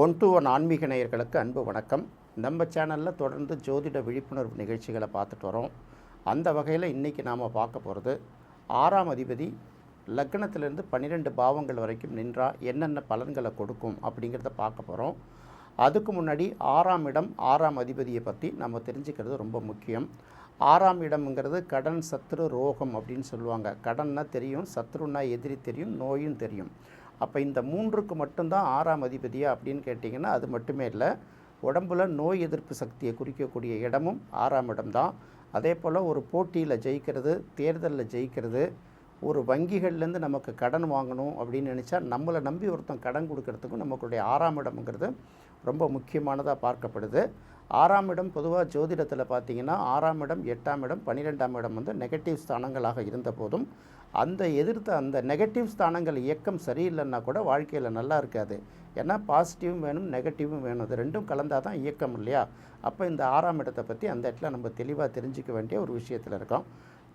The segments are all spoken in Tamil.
ஒன் டு ஒன் ஆன்மீக நேயர்களுக்கு அன்பு வணக்கம். நம்ம சேனலில் தொடர்ந்து ஜோதிட விழிப்புணர்வு நிகழ்ச்சிகளை பார்த்துட்டு வரோம். அந்த வகையில் இன்றைக்கி நாம் பார்க்க போகிறது ஆறாம் அதிபதி லக்னத்திலிருந்து பன்னிரெண்டு பாவங்கள் வரைக்கும் நின்றால் என்னென்ன பலன்களை கொடுக்கும் அப்படிங்கிறத பார்க்க போகிறோம் அதுக்கு முன்னாடி ஆறாம் இடம் ஆறாம் அதிபதியை பற்றி நம்ம தெரிஞ்சுக்கிறது ரொம்ப முக்கியம். ஆறாம் இடம்ங்கிறது கடன் சத்ரு ரோகம் அப்படின்னு சொல்லுவாங்க. கடன்னா தெரியும் சத்ருன்னா எதிரி தெரியும் நோயும் தெரியும். அப்போ இந்த மூன்றுக்கு மட்டும்தான் ஆறாம் அதிபதியா அப்படின்னு கேட்டிங்கன்னா அது மட்டுமே இல்லை. உடம்புல நோய் எதிர்ப்பு சக்தியை குறிக்கக்கூடிய இடமும் ஆறாம் இடம்தான். அதே போல் ஒரு போட்டியில் ஜெயிக்கிறது தேர்தலில் ஜெயிக்கிறது ஒரு வங்கிகள்லேருந்து நமக்கு கடன் வாங்கணும் அப்படின்னு நினச்சா நம்மளை நம்பி ஒருத்தன் கடன் கொடுக்கறதுக்கும் நமக்குடைய ஆறாம் இடம்ங்கிறது ரொம்ப முக்கியமானதாக பார்க்கப்படுது. ஆறாம் இடம் பொதுவாக ஜோதிடத்தில் பார்த்தீங்கன்னா ஆறாம் இடம் எட்டாம் இடம் பன்னிரெண்டாம் இடம் வந்து நெகட்டிவ் ஸ்தானங்களாக இருந்த போதும் அந்த எதிர்த்த அந்த நெகட்டிவ் ஸ்தானங்கள் இயக்கம் சரியில்லைன்னா கூட வாழ்க்கையில் நல்லா இருக்காது. ஏன்னா பாசிட்டிவும் வேணும் நெகட்டிவும் வேணும். இது ரெண்டும் கலந்தால் தான் இயக்கம் இல்லையா? அப்போ இந்த ஆறாம் இடத்தை பற்றி அந்த இடத்துல நம்ம தெளிவாக தெரிஞ்சுக்க வேண்டிய ஒரு விஷயத்தில் இருக்கோம்.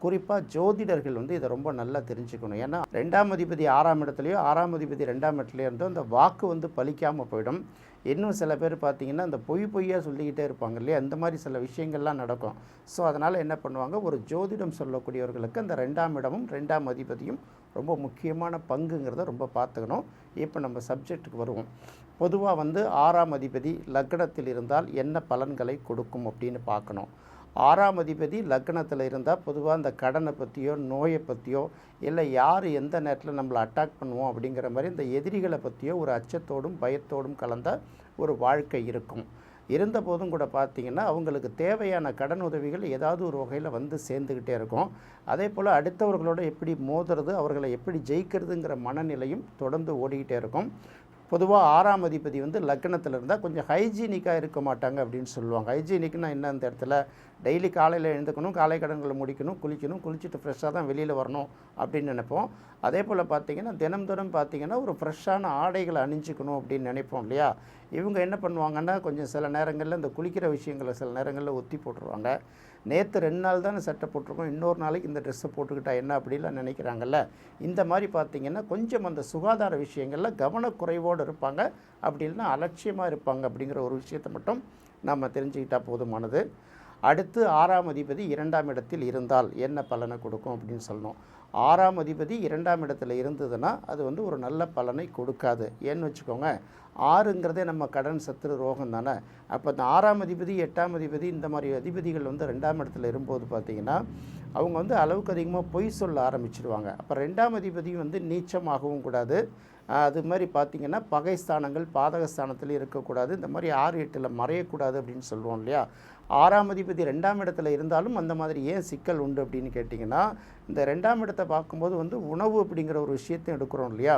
குறிப்பாக ஜோதிடர்கள் வந்து இதை ரொம்ப நல்லா தெரிஞ்சுக்கணும். ஏன்னா ரெண்டாம் அதிபதி ஆறாம் இடத்துலையோ ஆறாம் அதிபதி ரெண்டாம் இடத்துலையோ இருந்தோ அந்த வாக்கு வந்து பலிக்காமல் போயிடும். இன்னும் சில பேர் பார்த்தீங்கன்னா அந்த பொய் பொய்யாக சொல்லிக்கிட்டே இருப்பாங்க இல்லையா? அந்த மாதிரி சில விஷயங்கள்லாம் நடக்கும். ஸோ அதனால் என்ன பண்ணுவாங்க? ஒரு ஜோதிடம் சொல்லக்கூடியவர்களுக்கு அந்த ரெண்டாம் இடமும் ரெண்டாம் அதிபதியும் ரொம்ப முக்கியமான பங்குங்கிறத ரொம்ப பார்த்துக்கணும். இப்போ நம்ம சப்ஜெக்ட்டுக்கு வருவோம். பொதுவாக வந்து ஆறாம் அதிபதி லக்னத்தில் இருந்தால் என்ன பலன்களை கொடுக்கும் அப்படின்னு பார்க்கணும். ஆறாம் அதிபதி லக்னத்தில் இருந்தால் பொதுவாக அந்த கடனை பற்றியோ நோயை பற்றியோ இல்லை யார் எந்த நேரத்தில் நம்மளை அட்டாக் பண்ணுவோம் அப்படிங்கிற மாதிரி இந்த எதிரிகளை பற்றியோ ஒரு அச்சத்தோடும் பயத்தோடும் கலந்த ஒரு வாழ்க்கை இருக்கும். இருந்தபோதும் கூட பார்த்திங்கன்னா அவங்களுக்கு தேவையான கடன் உதவிகள் ஏதாவது ஒரு வகையில் வந்து சேர்ந்துக்கிட்டே இருக்கும். அதே போல் அடுத்தவர்களோட எப்படி மோதுறது அவர்களை எப்படி ஜெயிக்கிறதுங்கிற மனநிலையும் தொடர்ந்து ஓடிக்கிட்டே இருக்கும். பொதுவாக ஆறாம் அதிபதி வந்து லக்னத்தில் இருந்தால் கொஞ்சம் ஹைஜீனிக்காக இருக்க மாட்டாங்க அப்படின்னு சொல்லுவாங்க. ஹைஜீனிக்னால் என்ன அந்த இடத்துல? டெய்லி காலையில் எழுந்துக்கணும் காலை கடன்களை முடிக்கணும் குளிக்கணும் குளிச்சுட்டு ஃப்ரெஷ்ஷாக தான் வெளியில் வரணும் அப்படின்னு நினைப்போம். அதே போல் பார்த்தீங்கன்னா தினம் தினம் பார்த்தீங்கன்னா ஒரு ஃப்ரெஷ்ஷான ஆடைகளை அணிஞ்சிக்கணும் அப்படின்னு நினைப்போம் இல்லையா? இவங்க என்ன பண்ணுவாங்கன்னா கொஞ்சம் சில நேரங்களில் இந்த குளிக்கிற விஷயங்களை சில நேரங்களில் ஒத்தி போட்டுருவாங்க. நேற்று ரெண்டு நாள் தானே சட்டை போட்டிருக்கோம் இன்னொரு நாளைக்கு இந்த ட்ரெஸ்ஸை போட்டுக்கிட்டா என்ன அப்படிலாம் நினைக்கிறாங்கல்ல? இந்த மாதிரி பார்த்தீங்கன்னா கொஞ்சம் அந்த சுகாதார விஷயங்களில் கவனக்குறைவோடு இருப்பாங்க. அப்படி இல்லைன்னா அலட்சியமாக இருப்பாங்க அப்படிங்கிற ஒரு விஷயத்தை மட்டும் நம்ம தெரிஞ்சுக்கிட்டால் போதுமானது. அடுத்து ஆறாம் அதிபதி இரண்டாம் இடத்தில் இருந்தால் என்ன பலனை கொடுக்கும் அப்படின்னு சொல்லணும். ஆறாம் அதிபதி இரண்டாம் இடத்துல இருந்ததுன்னா அது வந்து ஒரு நல்ல பலனை கொடுக்காது. ஏன்னு வச்சுக்கோங்க ஆறுங்கிறதே நம்ம கடன் சத்துரு ரோகம் தானே. அப்போ இந்த ஆறாம் அதிபதி எட்டாம் அதிபதி இந்த மாதிரி அதிபதிகள் வந்து ரெண்டாம் இடத்துல இருக்கும்போது பார்த்திங்கன்னா அவங்க வந்து அளவுக்கு அதிகமாக பொய் சொல்ல ஆரம்பிச்சிடுவாங்க அப்போ ரெண்டாம் அதிபதியும் வந்து நீச்சமாகவும் கூடாது. அது மாதிரி பார்த்திங்கன்னா பகைஸ்தானங்கள் பாதகஸ்தானத்தில் பாதக ஸ்தானத்தில் இருக்கக்கூடாது. இந்த மாதிரி ஆறு எட்டில் மறையக்கூடாது அப்படின்னு சொல்லுவோம் இல்லையா? ஆறாம் அதிபதி ரெண்டாம் இடத்துல இருந்தாலும் அந்த மாதிரி ஏன் சிக்கல் உண்டு அப்படின்னு கேட்டிங்கன்னா இந்த ரெண்டாம் இடத்தை பார்க்கும்போது வந்து உணவு அப்படிங்கிற ஒரு விஷயத்தையும் எடுக்கிறோம் இல்லையா?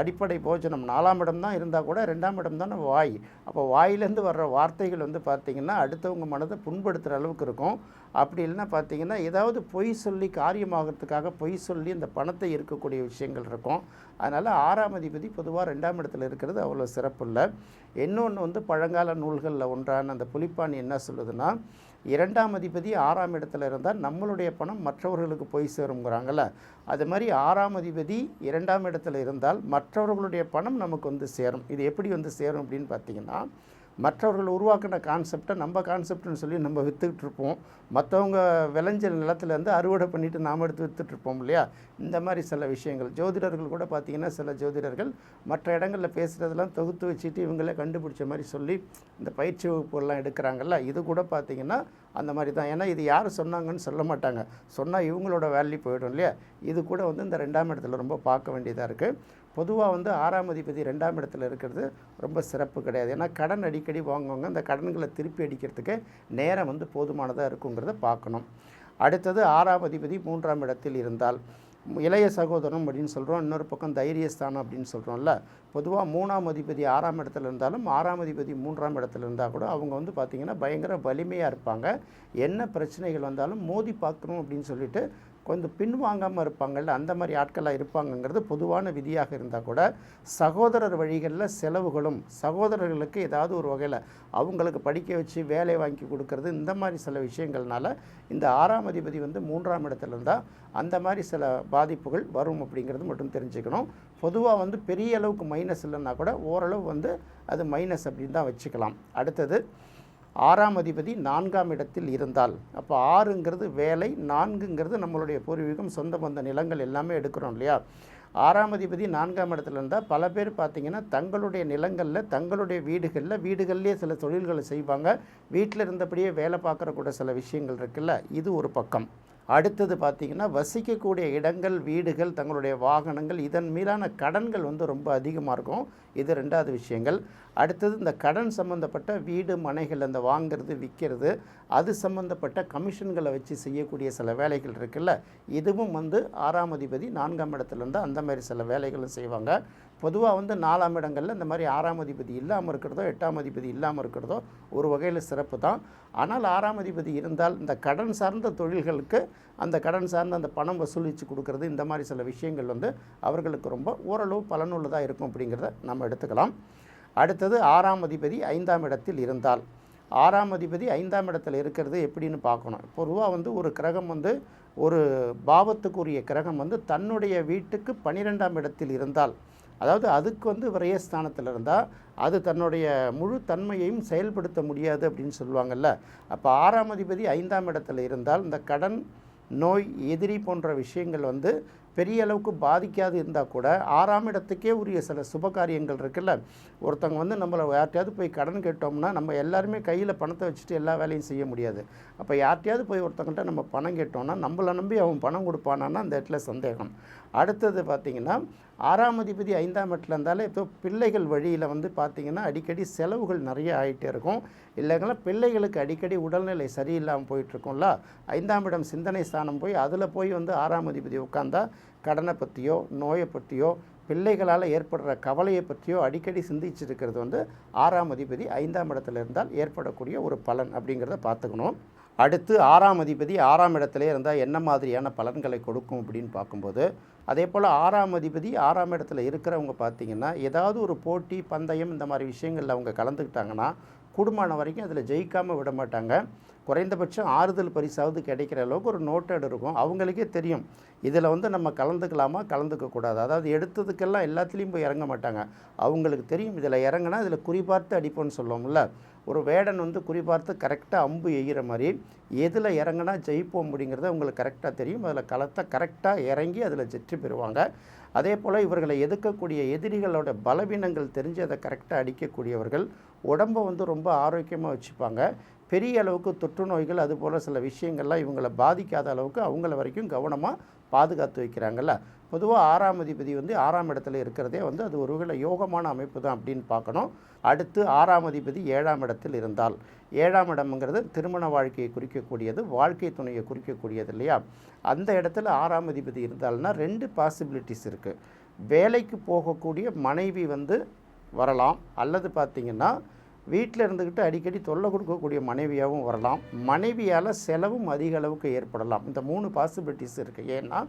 அடிப்படை போஜனம். நாலாம் இடம் தான் இருந்தால் கூட ரெண்டாம் இடம் தானே வாய். அப்போ வாயிலேருந்து வர்ற வார்த்தைகள் வந்து பார்த்திங்கன்னா அடுத்தவங்க மனதை புண்படுத்துகிற அளவுக்கு இருக்கும். அப்படி இல்லைன்னா பார்த்தீங்கன்னா ஏதாவது பொய் சொல்லி காரியமாகிறதுக்காக பொய் சொல்லி இந்த பணத்தை இருக்கக்கூடிய விஷயங்கள் இருக்கும். அதனால் ஆறாம் அதிபதி பொதுவாக ரெண்டாம் இடத்துல இருக்கிறது அவ்வளோ சிறப்பு இல்லை. இன்னொன்று வந்து பழங்கால நூல்களில் ஒன்றான அந்த புலிப்பாணி என்ன சொல்லுதுன்னா இரண்டாம் அதிபதி ஆறாம் இடத்துல இருந்தால் நம்மளுடைய பணம் மற்றவர்களுக்கு போய் சேருங்கிறாங்கல்ல அது மாதிரி ஆறாம் அதிபதி இரண்டாம் இடத்துல இருந்தால் மற்றவர்களுடைய பணம் நமக்கு வந்து சேரும். இது எப்படி வந்து சேரும் அப்படின்னு பார்த்தீங்கன்னா மற்றவர்கள் உருவாக்கின கான்செப்டை நம்ம கான்செப்ட்னு சொல்லி நம்ம விற்றுக்கிட்டு இருப்போம். மற்றவங்க விளைஞ்ச நிலத்துலேருந்து அறுவடை பண்ணிவிட்டு நாம் எடுத்து விற்றுட்ருப்போம் இல்லையா? இந்த மாதிரி சில விஷயங்கள். ஜோதிடர்கள் கூட பார்த்திங்கன்னா சில ஜோதிடர்கள் மற்ற இடங்களில் பேசுகிறதெல்லாம் தொகுத்து வச்சுட்டு இவங்களே கண்டுபிடிச்ச மாதிரி சொல்லி இந்த பயிற்சி வகுப்புகள்லாம் எடுக்கிறாங்கல்ல இது கூட பார்த்திங்கன்னா அந்த மாதிரி தான். ஏன்னா இது யார் சொன்னாங்கன்னு சொல்ல மாட்டாங்க. சொன்னால் இவங்களோட வேல்யூ போயிடும் இல்லையா? இது கூட வந்து இந்த ரெண்டாம் இடத்துல ரொம்ப பார்க்க வேண்டியதாக இருக்குது பொதுவாக வந்து ஆறாம் அதிபதி ரெண்டாம் இடத்துல இருக்கிறது ரொம்ப சிறப்பு கிடையாது. ஏன்னா கடன் அடிக்கடி வாங்குவாங்க. அந்த கடன்களை திருப்பி அடிக்கிறதுக்கு நேரம் வந்து போதுமானதாக இருக்குங்கிறத பார்க்கணும். அடுத்தது ஆறாம் அதிபதி மூன்றாம் இடத்தில் இருந்தால் இளைய சகோதரம் அப்படின்னு சொல்கிறோம் இன்னொரு பக்கம் தைரியஸ்தானம் அப்படின்னு சொல்கிறோம்ல பொதுவாக மூணாம் அதிபதி ஆறாம் இடத்துல இருந்தாலும் ஆறாம் அதிபதி மூன்றாம் இடத்துல இருந்தால் கூட அவங்க வந்து பார்த்திங்கன்னா பயங்கர வலிமையாக இருப்பாங்க. என்ன பிரச்சனைகள் வந்தாலும் மோதி பார்க்கணும் அப்படின்னு சொல்லிட்டு கொஞ்சம் பின்வாங்காமல் இருப்பாங்கள்ல அந்த மாதிரி ஆட்களாக இருப்பாங்கங்கிறது பொதுவான விதியாக இருந்தால் கூட சகோதரர் வழிகளில் செலவுகளும் சகோதரர்களுக்கு ஏதாவது ஒரு வகையில் அவங்களுக்கு படிக்க வச்சு வேலை வாங்கி கொடுக்கறது இந்த மாதிரி சில விஷயங்கள்னால இந்த ஆறாம் அதிபதி வந்து மூன்றாம் இடத்துல இருந்தால் அந்த மாதிரி சில பாதிப்புகள் வரும் அப்படிங்கிறது மட்டும் தெரிஞ்சுக்கணும். பொதுவாக வந்து பெரிய அளவுக்கு மைனஸ் இல்லைன்னா கூட ஓரளவு வந்து அது மைனஸ் அப்படின்னு தான் வச்சுக்கலாம். அடுத்தது ஆறாம் அதிபதி நான்காம் இடத்தில் இருந்தால் அப்போ ஆறுங்கிறது வேலை நான்குங்கிறது நம்மளுடைய பூர்வீகம் சொந்த பந்த நிலங்கள் எல்லாமே எடுக்கிறோம் இல்லையா? ஆறாம் அதிபதி நான்காம் இடத்துல இருந்தால் பல பேர் பார்த்தீங்கன்னா தங்களுடைய நிலங்களில் தங்களுடைய வீடுகளில் வீடுகள்லேயே சில தொழில்களை செய்வாங்க. வீட்டில் இருந்தபடியே வேலை பார்க்குற கூட சில விஷயங்கள் இருக்குல்ல? இது ஒரு பக்கம். அடுத்தது பார்த்திங்கன்னா வசிக்கக்கூடிய இடங்கள் வீடுகள் தங்களுடைய வாகனங்கள் இதன் மீதான கடன்கள் வந்து ரொம்ப அதிகமாக இருக்கும். இது ரெண்டாவது விஷயங்கள். அடுத்தது இந்த கடன் சம்மந்தப்பட்ட வீடு மனைகள் அந்த வாங்கிறது விற்கிறது அது சம்மந்தப்பட்ட கமிஷன்களை வச்சு செய்யக்கூடிய சில வேலைகள் இருக்குல்ல. இதுவும் வந்து ஆறாம் அதிபதி நான்காம் இடத்துலேருந்து அந்த மாதிரி சில வேலைகளும் செய்வாங்க. பொதுவாக வந்து நாலாம் இடங்களில் இந்த மாதிரி ஆறாம் அதிபதி இல்லாமல் இருக்கிறதோ எட்டாம் அதிபதி இல்லாமல் இருக்கிறதோ ஒரு வகையில் சிறப்பு தான். ஆனால் ஆறாம் அதிபதி இருந்தால் இந்த கடன் சார்ந்த தொழில்களுக்கு அந்த கடன் சார்ந்த அந்த பணம் வசூலித்து கொடுக்கறது இந்த மாதிரி சில விஷயங்கள் வந்து அவர்களுக்கு ரொம்ப ஓரளவு பலனுள்ளதாக இருக்கும் அப்படிங்கிறத நம்ம எடுத்துக்கலாம். அடுத்தது ஆறாம் அதிபதி ஐந்தாம் இடத்தில் இருந்தால். ஆறாம் அதிபதி ஐந்தாம் இடத்துல இருக்கிறது எப்படின்னு பார்க்கணும். பொதுவாக வந்து ஒரு கிரகம் வந்து ஒரு பாவத்துக்குரிய கிரகம் வந்து தன்னுடைய வீட்டுக்கு பன்னிரெண்டாம் இடத்தில் இருந்தால் அதாவது அதுக்கு வந்து விரயஸ்தானத்தில் இருந்தால் அது தன்னுடைய முழு தன்மையையும் செயல்படுத்த முடியாது அப்படின்னு சொல்லுவாங்கல்ல. அப்போ ஆறாம் அதிபதி ஐந்தாம் இடத்துல இருந்தால் இந்த கடன் நோய் எதிரி போன்ற விஷயங்கள் வந்து பெரிய அளவுக்கு பாதிக்காது இருந்தால் கூட ஆறாம் இடத்துக்கே உரிய சில சுப காரியங்கள் இருக்குல்ல. ஒருத்தவங்க வந்து நம்மளை யார்ட்டையாவது போய் கடன் கேட்டோம்னா நம்ம எல்லாருமே கையில் பணத்தை வச்சுட்டு எல்லா வேலையும் செய்ய முடியாது. அப்போ யார்ட்டையாவது போய் ஒருத்தங்கிட்ட நம்ம பணம் கேட்டோம்னா நம்மளை நம்பி அவன் பணம் கொடுப்பானான்னா அந்த இடத்துல சந்தேகம். அடுத்தது பார்த்திங்கன்னா ஆறாம் அதிபதி ஐந்தாம் இடத்துல இருந்தாலே இப்போ பிள்ளைகள் வழியில் வந்து பார்த்திங்கன்னா அடிக்கடி செலவுகள் நிறைய ஆகிட்டே இருக்கும். இல்லைங்களா? பிள்ளைகளுக்கு அடிக்கடி உடல்நிலை சரியில்லாமல் போயிட்டுருக்கும்ல ஐந்தாம் இடம் சிந்தனை ஸ்தானம் போய் அதில் போய் வந்து ஆறாம் அதிபதி உட்காந்தா கடனை பற்றியோ நோயை பற்றியோ பிள்ளைகளால் ஏற்படுற கவலையை பற்றியோ அடிக்கடி சிந்திச்சிருக்கிறது வந்து ஆறாம் அதிபதி ஐந்தாம் இடத்துல இருந்தால் ஏற்படக்கூடிய ஒரு பலன் அப்படிங்கிறத பார்த்துக்கணும். அடுத்து ஆறாம் அதிபதி ஆறாம் இடத்துல இருந்தால் என்ன மாதிரியான பலன்களை கொடுக்கும் அப்படின்னு பார்க்கும்போது அதே போல் ஆறாம் அதிபதி ஆறாம் இடத்துல இருக்கிறவங்க பார்த்திங்கன்னா ஏதாவது ஒரு போட்டி பந்தயம் இந்த மாதிரி விஷயங்களில் அவங்க கலந்துக்கிட்டாங்கன்னா கூடுமான வரைக்கும் அதில் ஜெயிக்காமல் விட மாட்டாங்க. குறைந்தபட்சம் ஆறுதல் பரிசாவது கிடைக்கிற அளவுக்கு ஒரு நோட்டட் இருக்கும். அவங்களுக்கே தெரியும். இதில் வந்து நம்ம கலந்துக்கலாமா கலந்துக்கக்கூடாது அதாவது எடுத்ததுக்கெல்லாம் எல்லாத்துலேயும் போய் இறங்க மாட்டாங்க. அவங்களுக்கு தெரியும் இதில் இறங்கினா இதில் குறிபார்த்து அடிப்போம்னு சொல்லுவோம்ல. ஒரு வேடன் வந்து குறிபார்த்து கரெக்டாக அம்பு எய்கிற மாதிரி எதில் இறங்கினா ஜெயிப்போம் அப்படிங்கிறது அவங்களுக்கு கரெக்டாக தெரியும். அதில் களத்தை கரெக்டாக இறங்கி அதில் வெற்றி பெறுவாங்க. அதே போல் இவர்களை எதிர்க்கக்கூடிய எதிரிகளோட பலவீனங்கள் தெரிஞ்சு அதை கரெக்டாக அடிக்கக்கூடியவர்கள் உடம்பை வந்து ரொம்ப ஆரோக்கியமாக வச்சுப்பாங்க. பெரிய அளவுக்கு தொற்று நோய்கள் அதுபோல் சில விஷயங்கள்லாம் இவங்களை பாதிக்காத அளவுக்கு அவங்கள வரைக்கும் கவனமாக பாதுகாத்து வைக்கிறாங்கல்ல. பொதுவாக ஆறாம் அதிபதி வந்து ஆறாம் இடத்துல இருக்கிறதே வந்து அது ஒரு வகையில் யோகமான அமைப்பு தான் அப்படின்னு பார்க்கணும். அடுத்து ஆறாம் அதிபதி ஏழாம் இடத்தில் இருந்தால். ஏழாம் இடம்ங்கிறது திருமண வாழ்க்கையை குறிக்கக்கூடியது வாழ்க்கை துணையை குறிக்கக்கூடியது இல்லையா? அந்த இடத்துல ஆறாம் அதிபதி இருந்தால்னா ரெண்டு பாசிபிலிட்டிஸ் இருக்குது வேலைக்கு போகக்கூடிய மனைவி வந்து வரலாம். அல்லது பார்த்திங்கன்னா வீட்டில் இருந்துக்கிட்டு அடிக்கடி தொல்லை கொடுக்கக்கூடிய மனைவியாகவும் வரலாம். மனைவியால் செலவும் அதிக அளவுக்கு ஏற்படலாம். இந்த மூணு பாசிபிலிட்டிஸ் இருக்குது ஏன்னா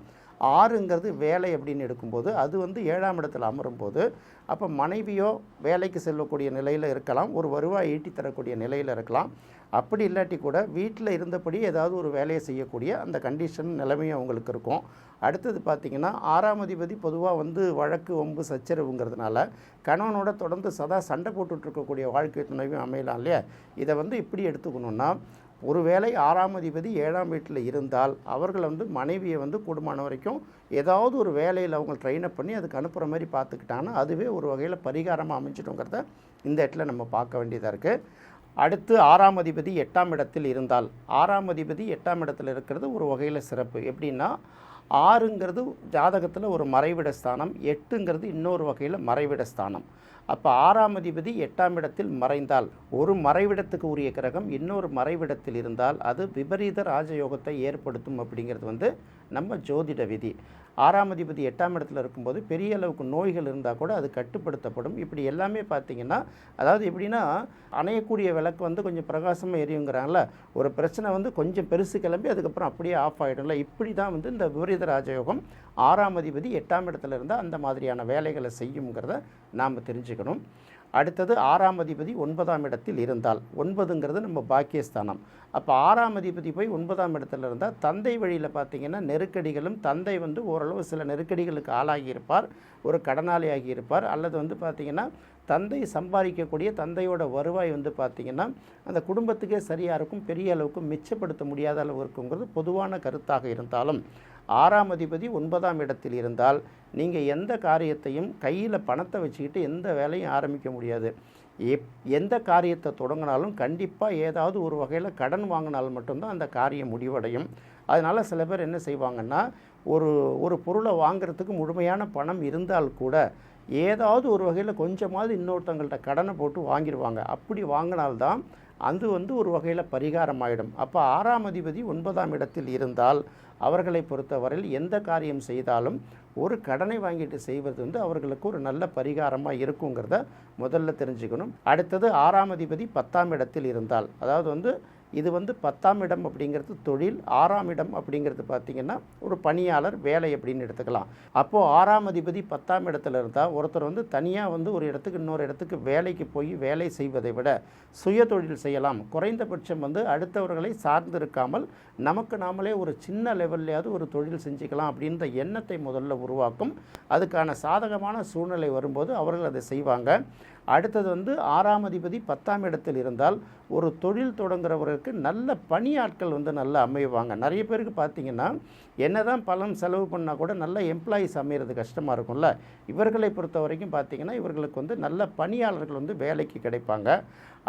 ஆறுங்கிறது வேலை அப்படின்னு எடுக்கும்போது அது வந்து ஏழாம் இடத்துல அமரும்போது அப்போ மனைவியோ வேலைக்கு செல்லக்கூடிய நிலையில் இருக்கலாம் ஒரு வருவாய் ஈட்டி தரக்கூடிய நிலையில் இருக்கலாம். அப்படி இல்லாட்டி கூட வீட்டில் இருந்தபடி ஏதாவது ஒரு வேலையை செய்யக்கூடிய அந்த கண்டிஷன் நிலைமையும் அவங்களுக்கு இருக்கும். அடுத்தது பார்த்திங்கன்னா ஆறாம் அதிபதி பொதுவாக வந்து வழக்கு ஒம்பு சச்சரவுங்கிறதுனால கணவனோட தொடர்ந்து சதா சண்டை போட்டுட்ருக்கக்கூடிய வாழ்க்கை துணைவும் அமையலாம் இல்லையா? இதை வந்து இப்படி எடுத்துக்கணுன்னா ஒருவேளை ஆறாம் அதிபதி ஏழாம் வீட்டில் இருந்தால் அவர்கள் வந்து மனைவியை வந்து கூடுமான வரைக்கும் ஏதாவது ஒரு வேலையில் அவங்க ட்ரெயின் அப் பண்ணி அதுக்கு அனுப்புகிற மாதிரி பார்த்துக்கிட்டாங்கன்னா அதுவே ஒரு வகையில் பரிகாரமாக அமைஞ்சிட்டோங்கிறத இந்த இடத்துல நம்ம பார்க்க வேண்டியதாக இருக்குது அடுத்து ஆறாம் அதிபதி எட்டாம் இடத்தில் இருந்தால் ஆறாம் அதிபதி எட்டாம் இடத்தில் இருக்கிறது ஒரு வகையில் சிறப்பு. எப்படின்னா ஆறுங்கிறது ஜாதகத்தில் ஒரு மறைவிட ஸ்தானம் எட்டுங்கிறது இன்னொரு வகையில் மறைவிட ஸ்தானம். அப்போ ஆறாம் அதிபதி எட்டாம் இடத்தில் மறைந்தால் ஒரு மறைவிடத்துக்கு உரிய கிரகம் இன்னொரு மறைவிடத்தில் இருந்தால் அது விபரீத ராஜயோகத்தை ஏற்படுத்தும் அப்படிங்கிறது வந்து நம்ம ஜோதிட விதி. ஆறாம் அதிபதி எட்டாம் இடத்துல இருக்கும்போது பெரிய அளவுக்கு நோய்கள் இருந்தால் கூட அது கட்டுப்படுத்தப்படும். இப்படி எல்லாமே பார்த்தீங்கன்னா அதாவது எப்படின்னா அணையக்கூடிய விளக்கு வந்து கொஞ்சம் பிரகாசமாக எரியுங்கிறாங்கள ஒரு பிரச்சனை வந்து கொஞ்சம் பெருசு கிளம்பி அதுக்கப்புறம் அப்படியே ஆஃப் ஆகிடும்ல இப்படி தான் வந்து இந்த விபரீத ராஜயோகம் ஆறாம் அதிபதி எட்டாம் இடத்துல இருந்தால் அந்த மாதிரியான வேலைகளை செய்யுங்கிறத நாம் தெரிஞ்சுக்கணும். அடுத்தது ஆறாம் அதிபதி ஒன்பதாம் இடத்தில் இருந்தால் ஒன்பதுங்கிறது நம்ம பாக்கியஸ்தானம். அப்போ ஆறாம் அதிபதி போய் ஒன்பதாம் இடத்துல இருந்தால் தந்தை வழியில் பார்த்தீங்கன்னா நெருக்கடிகளும் தந்தை வந்து ஓரளவு சில நெருக்கடிகளுக்கு ஆளாகியிருப்பார் ஒரு கடனாளியாகி இருப்பார் அல்லது வந்து பார்த்திங்கன்னா தந்தை சம்பாதிக்கக்கூடிய தந்தையோட வருவாய் வந்து பார்த்திங்கன்னா அந்த குடும்பத்துக்கே சரியாக இருக்கும். பெரிய அளவுக்கு மிச்சப்படுத்த முடியாத அளவு இருக்குங்கிறது பொதுவான கருத்தாக இருந்தாலும் ஆறாம் அதிபதி ஒன்பதாம் இடத்தில் இருந்தால் நீங்கள் எந்த காரியத்தையும் கையில் பணத்தை வச்சுக்கிட்டு எந்த வேலையும் ஆரம்பிக்க முடியாது. எப் எந்த காரியத்தை தொடங்கினாலும் கண்டிப்பாக ஏதாவது ஒரு வகையில் கடன் வாங்கினால் மட்டும்தான் அந்த காரியம் முடிவடையும். அதனால் சில பேர் என்ன செய்வாங்கன்னா ஒரு ஒரு பொருளை வாங்குறதுக்கு முழுமையான பணம் இருந்தால் கூட ஏதாவது ஒரு வகையில் கொஞ்சமாவது இன்னொருத்தங்கள்ட்ட கடனை போட்டு வாங்கிடுவாங்க அப்படி வாங்கினால்தான் அது வந்து ஒரு வகையில் பரிகாரம் ஆயிடும் அப்போ ஆறாம் அதிபதி ஒன்பதாம் இடத்தில் இருந்தால் அவர்களை பொறுத்தவரையில் எந்த காரியம் செய்தாலும் ஒரு கடனை வாங்கிட்டு செய்வது வந்து அவர்களுக்கு ஒரு நல்ல பரிகாரமாக இருக்குங்கிறத முதல்ல தெரிஞ்சுக்கணும். அடுத்தது ஆறாம் அதிபதி பத்தாம் இடத்தில் இருந்தால். அதாவது வந்து இது வந்து பத்தாம் இடம் அப்படிங்கிறது தொழில் ஆறாம் இடம் அப்படிங்கிறது பார்த்திங்கன்னா ஒரு பணியாளர் வேலை அப்படின்னு எடுத்துக்கலாம். அப்போது ஆறாம் அதிபதி பத்தாம் இடத்துல இருந்தால் ஒருத்தர் வந்து தனியாக வந்து ஒரு இடத்துக்கு இன்னொரு இடத்துக்கு வேலைக்கு போய் வேலை செய்வதை விட சுய தொழில் செய்யலாம். குறைந்தபட்சம் வந்து அடுத்தவர்களை சார்ந்திருக்காமல் நமக்கு நாமளே ஒரு சின்ன லெவல்லையாவது ஒரு தொழில் செஞ்சுக்கலாம் அப்படின்ற எண்ணத்தை முதல்ல உருவாக்கும். அதுக்கான சாதகமான சூழ்நிலை வரும்போது அவர்கள் அதை செய்வாங்க. அடுத்தது வந்து ஆறாம் அதிபதி பத்தாம் இடத்தில் இருந்தால் ஒரு தொழில் தொடங்குறவர்களுக்கு நல்ல பணியாட்கள் வந்து நல்லா அமைவாங்க. நிறைய பேருக்கு பார்த்தீங்கன்னா என்னதான் பலம் செலவு பண்ணால் கூட நல்ல எம்ப்ளாயீஸ் அமைகிறது கஷ்டமாக இருக்கும்ல. இவர்களை பொறுத்த வரைக்கும் பார்த்தீங்கன்னா இவர்களுக்கு வந்து நல்ல பணியாளர்கள் வந்து வேலைக்கு கிடைப்பாங்க.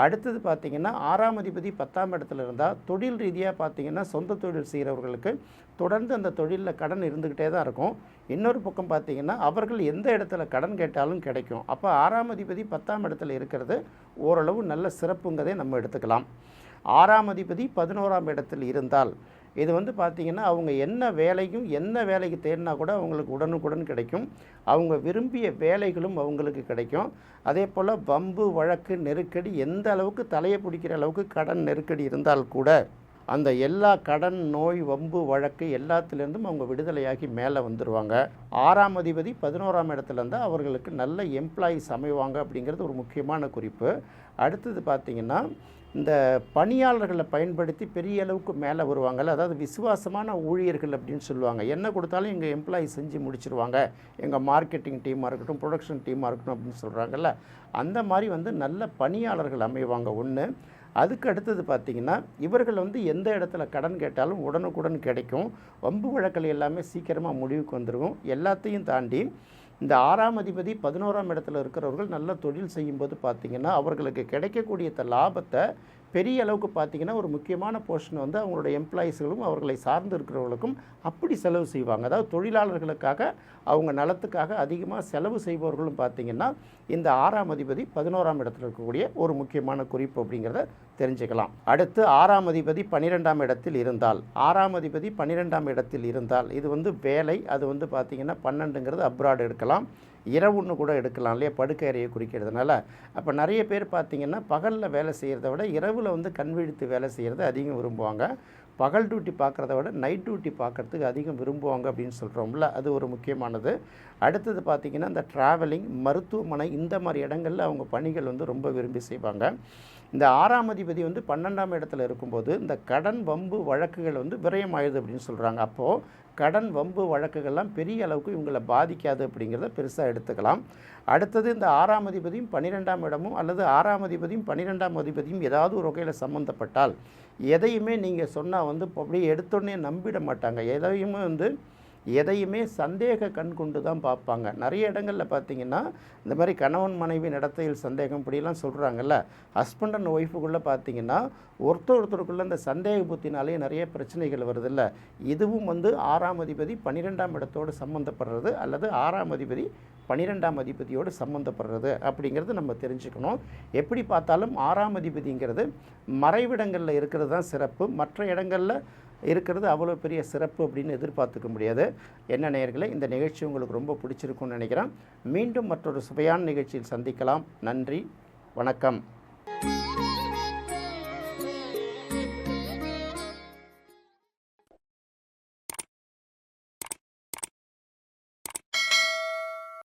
அடுத்தது பார்த்தீங்கன்னா ஆறாம் அதிபதி பத்தாம் இடத்துல இருந்தால் தொழில் ரீதியாக பார்த்தீங்கன்னா சொந்த தொழில் செய்கிறவர்களுக்கு தொடர்ந்து அந்த தொழிலில் கடன் இருந்துக்கிட்டே தான் இருக்கும். இன்னொரு பக்கம் பார்த்தீங்கன்னா அவர்கள் எந்த இடத்துல கடன் கேட்டாலும் கிடைக்கும். அப்போ ஆறாம் அதிபதி பத்தாம் இடத்துல இருக்கிறது ஓரளவு நல்ல சிறப்புங்கிறதை நம்ம எடுத்துக்கலாம். ஆறாம் அதிபதி பதினோராம் இடத்தில் இருந்தால் இது வந்து பார்த்திங்கன்னா அவங்க என்ன வேலையும் என்ன வேலைக்கு தேடினா கூட அவங்களுக்கு உடனுக்குடன் கிடைக்கும். அவங்க விரும்பிய வேலைகளும் அவங்களுக்கு கிடைக்கும். அதே போல் வம்பு வழக்கு நெருக்கடி எந்த அளவுக்கு தலையை பிடிக்கிற அளவுக்கு கடன் நெருக்கடி இருந்தால் கூட அந்த எல்லா கடன் நோய் வம்பு வழக்கு எல்லாத்துலேருந்தும் அவங்க விடுதலையாகி மேலே வந்துடுவாங்க ஆறாம் அதிபதி பதினோராம் இடத்துலேருந்து அவர்களுக்கு நல்ல எம்ப்ளாயீஸ் அமைவாங்க அப்படிங்கிறது ஒரு முக்கியமான குறிப்பு. அடுத்தது பார்த்திங்கன்னா இந்த பணியாளர்களை பயன்படுத்தி பெரிய அளவுக்கு மேலே வருவாங்கல்ல அதாவது விசுவாசமான ஊழியர்கள் அப்படின்னு சொல்லுவாங்க. என்ன கொடுத்தாலும் எங்கள் எம்ப்ளாயி செஞ்சு முடிச்சிருவாங்க. எங்கள் மார்க்கெட்டிங் டீமாக இருக்கட்டும் ப்ரொடக்ஷன் டீமாக இருக்கட்டும் அப்படின்னு சொல்கிறாங்கல்ல அந்த மாதிரி வந்து நல்ல பணியாளர்கள் அமைவாங்க. ஒன்று அதுக்கு அடுத்தது பார்த்திங்கன்னா இவர்கள் வந்து எந்த இடத்துல கடன் கேட்டாலும் உடனுக்குடன் கிடைக்கும். வம்பு வழக்கில் எல்லாமே சீக்கிரமாக முடிவுக்கு வந்துடும் எல்லாத்தையும் தாண்டி இந்த ஆறாம் அதிபதி பதினோராம் இடத்துல இருக்கிறவர்கள் நல்ல தொழில் செய்யும்போது பார்த்திங்கன்னா அவர்களுக்கு கிடைக்கக்கூடிய த லாபத்தை பெரிய அளவுக்கு பார்த்திங்கன்னா ஒரு முக்கியமான போர்ஷன் வந்து அவங்களோட எம்ப்ளாயீஸ்களும் அவர்களை சார்ந்து இருக்கிறவர்களுக்கும் அப்படி செலவு செய்வாங்க. அதாவது தொழிலாளர்களுக்காக அவங்க நலத்துக்காக அதிகமாக செலவு செய்பவர்களும் பார்த்திங்கன்னா இந்த ஆறாம் அதிபதி பதினோராம் இடத்துல இருக்கக்கூடிய ஒரு முக்கியமான குறிப்பு அப்படிங்கிறத தெரிஞ்சுக்கலாம். அடுத்து ஆறாம் அதிபதி பன்னிரெண்டாம் இடத்தில் இருந்தால். ஆறாம் அதிபதி பன்னிரெண்டாம் இடத்தில் இருந்தால் இது வந்து வேலை அது வந்து பார்த்திங்கன்னா பன்னெண்டுங்கிறது அப்ராடு எடுக்கலாம். இரவுன்னு கூட எடுக்கலாம் இல்லையா? படுக்கை அறையை குறிக்கிறதுனால. அப்போ நிறைய பேர் பார்த்திங்கன்னா பகலில் வேலை செய்கிறத விட இரவில் வந்து கண் விழித்து வேலை செய்கிறத அதிகம் விரும்புவாங்க. பகல் டியூட்டி பார்க்குறத விட நைட் டியூட்டி பார்க்குறதுக்கு அதிகம் விரும்புவாங்க அப்படின்னு சொல்கிறோம்ல அது ஒரு முக்கியமானது. அடுத்தது பார்த்திங்கன்னா இந்த ட்ராவலிங் மருத்துவமனை இந்த மாதிரி இடங்களில் அவங்க பணிகள் வந்து ரொம்ப விரும்பி செய்வாங்க. இந்த ஆறாம் அதிபதி வந்து பன்னெண்டாம் இடத்துல இருக்கும்போது இந்த கடன் வம்பு வழக்குகள் வந்து விரயமாயுது அப்படின்னு சொல்கிறாங்க அப்போது கடன் வம்பு வழக்குகள்லாம் பெரிய அளவுக்கு இவங்களை பாதிக்காது அப்படிங்கிறத பெருசாக எடுத்துக்கலாம். அடுத்தது இந்த ஆறாம் அதிபதியும் பன்னிரெண்டாம் இடமும் அல்லது ஆறாம் அதிபதியும் பன்னிரெண்டாம் அதிபதியும் ஏதாவது ஒரு வகையில் சம்மந்தப்பட்டால் எதையுமே நீங்கள் சொன்னால் வந்து அப்படியே எடுத்தோடனே நம்பிட மாட்டாங்க. எதையுமே வந்து எதையுமே சந்தேக கண் கொண்டு தான் பார்ப்பாங்க. நிறைய இடங்களில் பார்த்தீங்கன்னா இந்த மாதிரி கணவன் மனைவி நடத்தையில் சந்தேகம் இப்படிலாம் சொல்கிறாங்கல்ல ஹஸ்பண்ட் அண்ட் ஒய்ஃபுக்குள்ளே பார்த்தீங்கன்னா ஒருத்தர் ஒருத்தருக்குள்ளே இந்த சந்தேக புத்தினாலே நிறைய பிரச்சனைகள் வருதில்ல. இதுவும் வந்து ஆறாம் அதிபதி பன்னிரெண்டாம் இடத்தோடு சம்மந்தப்படுறது அல்லது ஆறாம் அதிபதி பன்னிரெண்டாம் அதிபதியோடு சம்மந்தப்படுறது அப்படிங்கிறது நம்ம தெரிஞ்சுக்கணும். எப்படி பார்த்தாலும் ஆறாம் அதிபதிங்கிறது மறைவிடங்களில் இருக்கிறது தான் சிறப்பு. மற்ற இடங்களில் இருக்கிறது. அவ்வளோ பெரிய சிறப்பு அப்படின்னு எதிர்பார்த்துக்க முடியாது. என்ன நேயர்களே இந்த நிகழ்ச்சி உங்களுக்கு ரொம்ப பிடிச்சிருக்கும்னு நினைக்கிறேன். மீண்டும் மற்றொரு சுவையான நிகழ்ச்சியில் சந்திக்கலாம். நன்றி. வணக்கம்.